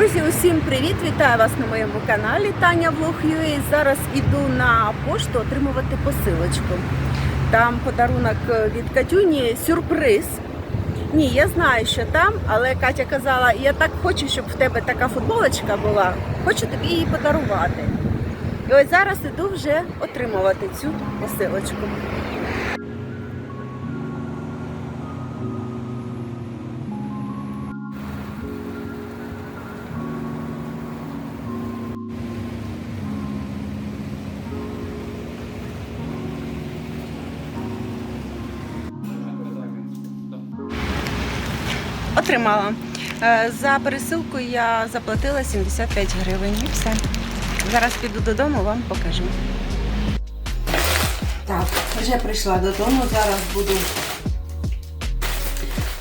Друзі, усім привіт! Вітаю вас на моєму каналі Таня Влог.ua. Зараз іду на пошту отримувати посилочку. Там подарунок від Катюні сюрприз. Ні, я знаю, що там, але Катя казала, я так хочу, щоб в тебе така футболочка була. Хочу тобі її подарувати. І ось зараз іду вже отримувати цю посилочку. Отримала. Е, За пересилку я заплатила 75 гривень і все. Зараз піду додому, вам покажу. Так, вже прийшла додому, зараз буду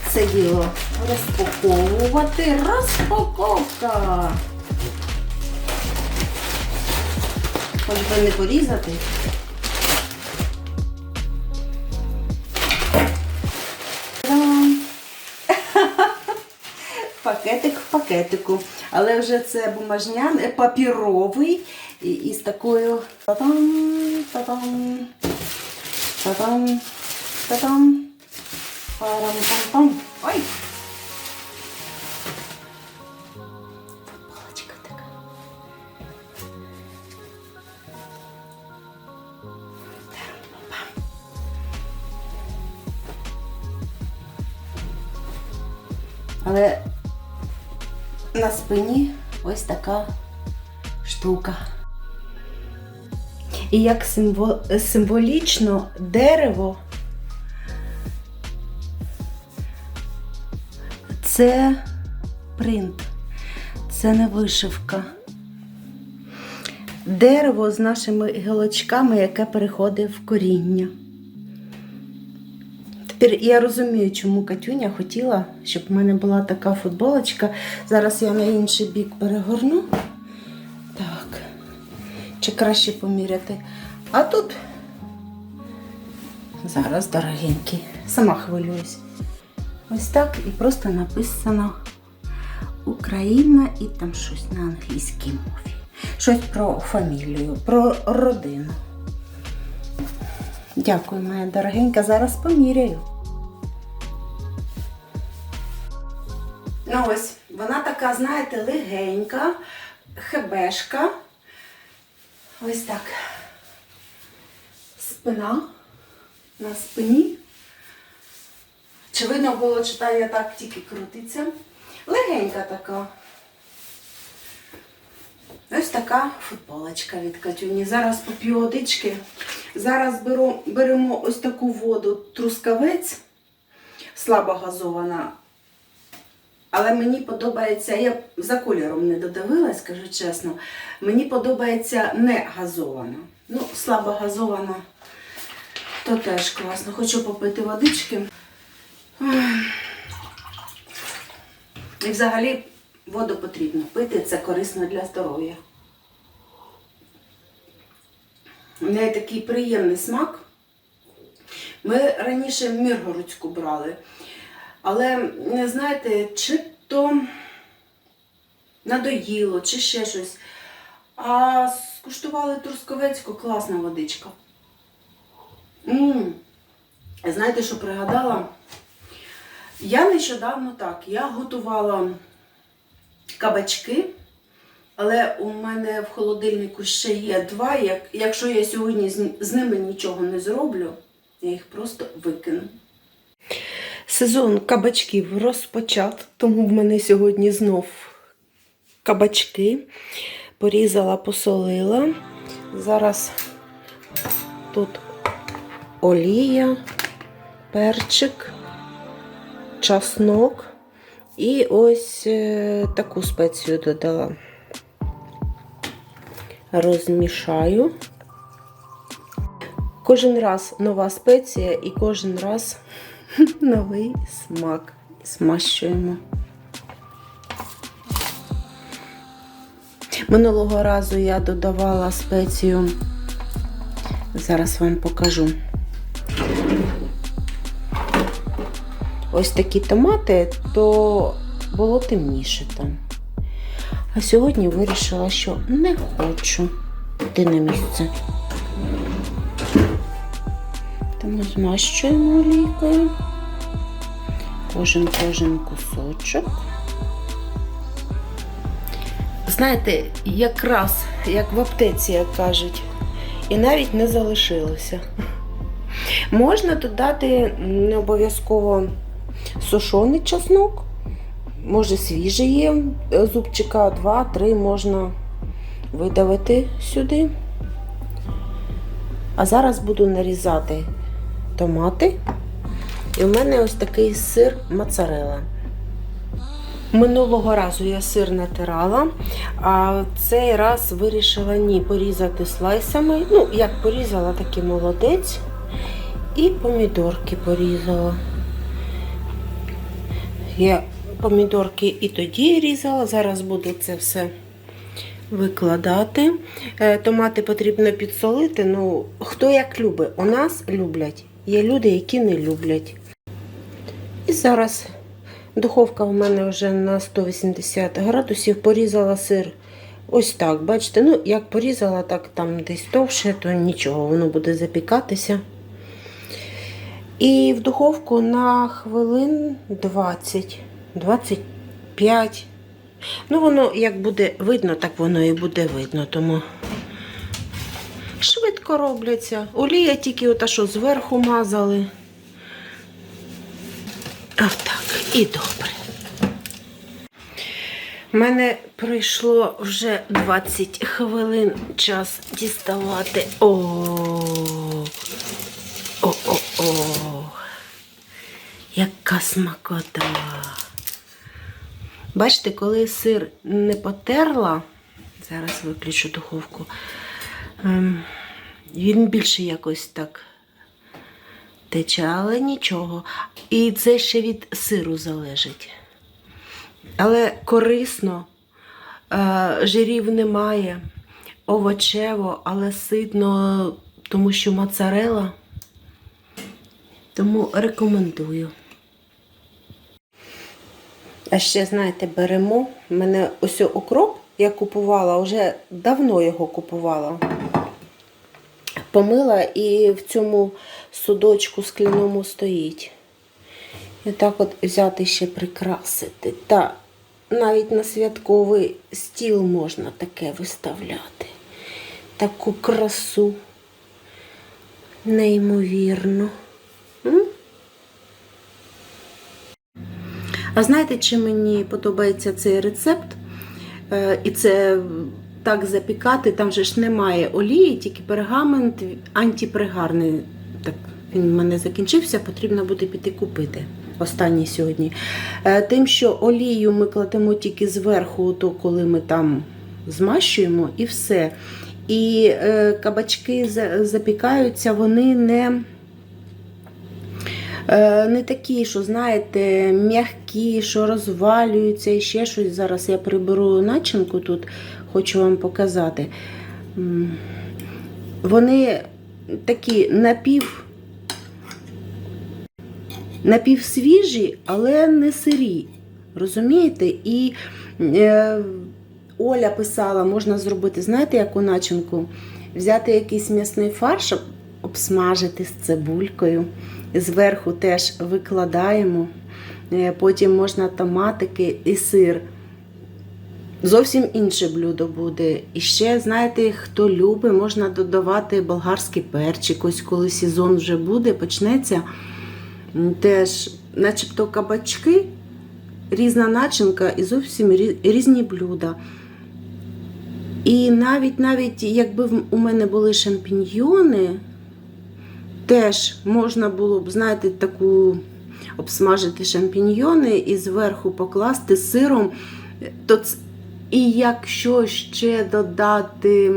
це діло розпаковувати. Розпаковка! Хоч би не порізати. Пакетик в пакетику. Але вже це бумажняний, папіровий і, і з такою та-дам, та-дам, та-дам, та-дам, парам-пам-пам. Ой! Але на спині ось така штука. І як символ- символічно дерево це принт, це не вишивка. Дерево з нашими гілочками, яке переходить в коріння. Тепер я розумію, чому Катюня хотіла, щоб в мене була така футболочка. Зараз я на інший бік перегорну. Так. Чи краще поміряти. А тут зараз дорогенький. Сама хвилююсь. Ось так і просто написано Україна і там щось на англійській мові. Щось про фамілію, про родину. Дякую, моя дорогенька. Зараз поміряю. Ну ось, вона така, знаєте, легенька, хебешка. Ось так. Спина на спині. Чи видно було, чи та я так тільки крутиться. Легенька така. Ось така футболочка від Катюні. Зараз поп'ю водички. Зараз беру, беремо ось таку воду трускавець, слабо газована. Але мені подобається, я за кольором не додивилась, скажу чесно. Мені подобається не газована. Ну, слабо газована, то теж класно. Хочу попити водички. І взагалі воду потрібно пити, це корисно для здоров'я. У неї такий приємний смак. Ми раніше Миргородську брали. Але знаєте, чи то надоїло, чи ще щось. А скуштували Трусковецьку, класна водичка. М-м. Знаєте, що пригадала? Я нещодавно так, я готувала кабачки, але у мене в холодильнику ще є два. Як, якщо я сьогодні з, з ними нічого не зроблю, я їх просто викину. Сезон кабачків розпочат, тому в мене сьогодні знов кабачки. Порізала, посолила. Зараз тут олія, перчик, часнок і ось е, таку спецію додала. Розмішаю. Кожен раз нова спеція і кожен раз новий смак. Смащуємо. Минулого разу я додавала спецію, зараз вам покажу. Ось такі томати, то було темніше там. А сьогодні вирішила, що не хочу йти на місце. Тому змащуємо олійкою. Кожен кожен кусочок. Знаєте, якраз як в аптеці, як кажуть, і навіть не залишилося. Можна додати не обов'язково сушений чеснок, може свіжий є, е, зубчика 2-3 можна видавити сюди. А зараз буду нарізати томати. І в мене ось такий сир моцарелла. Минулого разу я сир натирала, а цей раз вирішила ні порізати слайсами. Ну, як порізала, так і молодець. І помідорки порізала. Я помідорки і тоді різала, зараз буду це все викладати. Е, Томати потрібно підсолити. Ну, хто як любить. У нас люблять. Є люди, які не люблять. І зараз духовка в мене вже на 180 градусів. Порізала сир ось так. Бачите, ну як порізала, так там десь товще, то нічого, воно буде запікатися. І в духовку на хвилин 20, 25. Ну, воно як буде видно, так воно і буде видно. Тому швидко робляться. Олія тільки ота, що зверху мазали. Отак, і добре. У мене пройшло вже 20 хвилин час діставати. О, о-о-о. Яка смакота. Бачите, коли сир не потерла, зараз виключу духовку, він більше якось так тече, але нічого. І це ще від сиру залежить. Але корисно, е, жирів немає, овочево, але ситно, тому що моцарела. Тому рекомендую. А ще, знаєте, беремо. У мене ось укроп я купувала, вже давно його купувала. Помила і в цьому судочку скляному стоїть. І так от взяти ще прикрасити. Та навіть на святковий стіл можна таке виставляти. Таку красу. Неймовірно. А знаєте, чи мені подобається цей рецепт? Е, І це так запікати, там же ж немає олії, тільки пергамент антипригарний. Так, він в мене закінчився, потрібно буде піти купити. Останній сьогодні. Е, Тим, що олію ми кладемо тільки зверху, то коли ми там змащуємо, і все. І е, кабачки запікаються, вони не. Е, Не такі, що, знаєте, м'які, що розвалюються і ще щось. Зараз я приберу начинку тут, хочу вам показати. Вони такі напів, напівсвіжі, але не сирі. Розумієте? І е, Оля писала, можна зробити, знаєте, яку начинку? Взяти якийсь м'ясний фарш, обсмажити з цибулькою. Зверху теж викладаємо. Е, Потім можна томатики і сир. Зовсім інше блюдо буде. І ще, знаєте, хто любить, можна додавати болгарський перчик. Ось коли сезон вже буде, почнеться. Теж, начебто кабачки, різна начинка і зовсім різні блюда. І навіть, навіть якби у мене були шампіньйони, теж можна було б, знаєте, таку обсмажити шампіньйони і зверху покласти сиром. То І якщо ще додати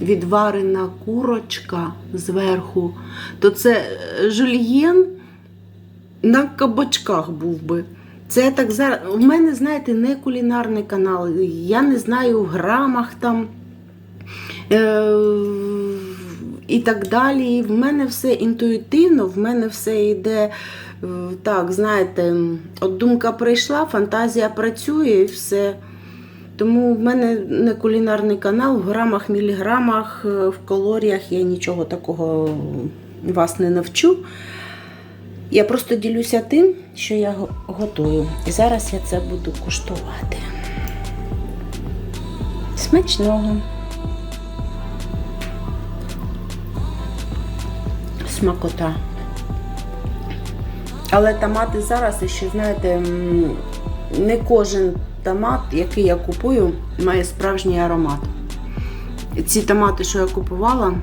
відварена курочка зверху, то це е, жульєн на кабачках був би. Це так зараз. У мене, знаєте, не кулінарний канал. Я не знаю в грамах там е- і так далі. В мене все інтуїтивно, в мене все йде Так, знаєте, от думка прийшла, фантазія працює і все. Тому в мене не кулінарний канал, в грамах, міліграмах, е, в калоріях я нічого такого вас не навчу. Я просто ділюся тим, що я готую. І зараз я це буду куштувати. Смачного. Смакота. Але томати зараз, і ще знаєте, не кожен томат, який я купую, має справжній аромат. Ці томати, що я купувала,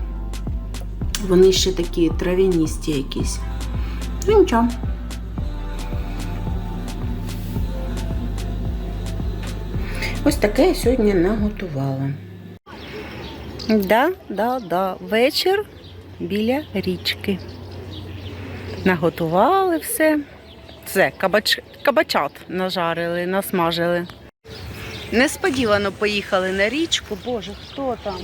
вони ще такі трав'яністі якісь. Ну нічого. Ось таке я сьогодні наготувала. Да, да, да. Вечір біля річки. Наготували все. Все, кабач... кабачат нажарили, насмажили. Несподівано поїхали на річку. Боже, хто там?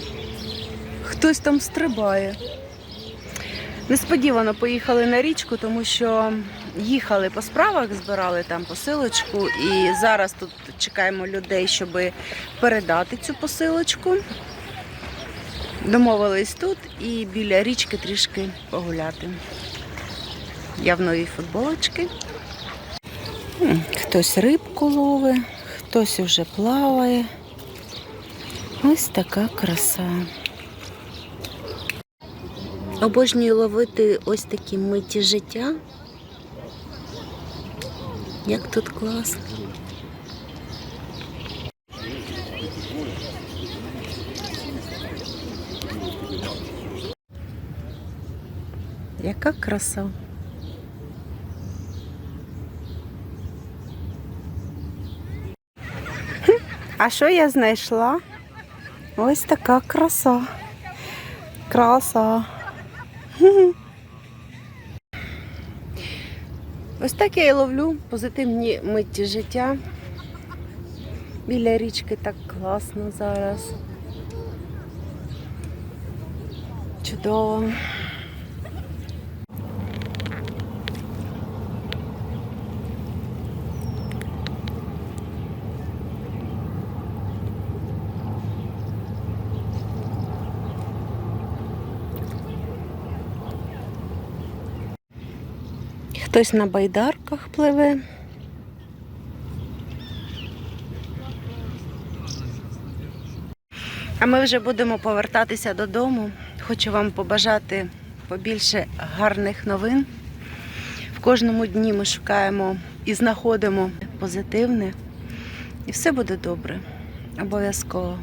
Хтось там стрибає. Несподівано поїхали на річку, тому що їхали по справах, збирали там посилочку, і зараз тут чекаємо людей, щоб передати цю посилочку. Домовились тут і біля річки трішки погуляти. Я в новій футболочці. Хтось рибку ловить, хтось вже плаває. Ось така краса. Обожнюю ловити ось такі миті життя. Як тут класно. Яка краса. А що я знайшла? Ось така краса. Краса. Ось так я і ловлю позитивні миті життя. Біля річки так класно зараз. Чудово. Хтось на байдарках пливе. А ми вже будемо повертатися додому. Хочу вам побажати побільше гарних новин. В кожному дні ми шукаємо і знаходимо позитивне. І все буде добре. Обов'язково.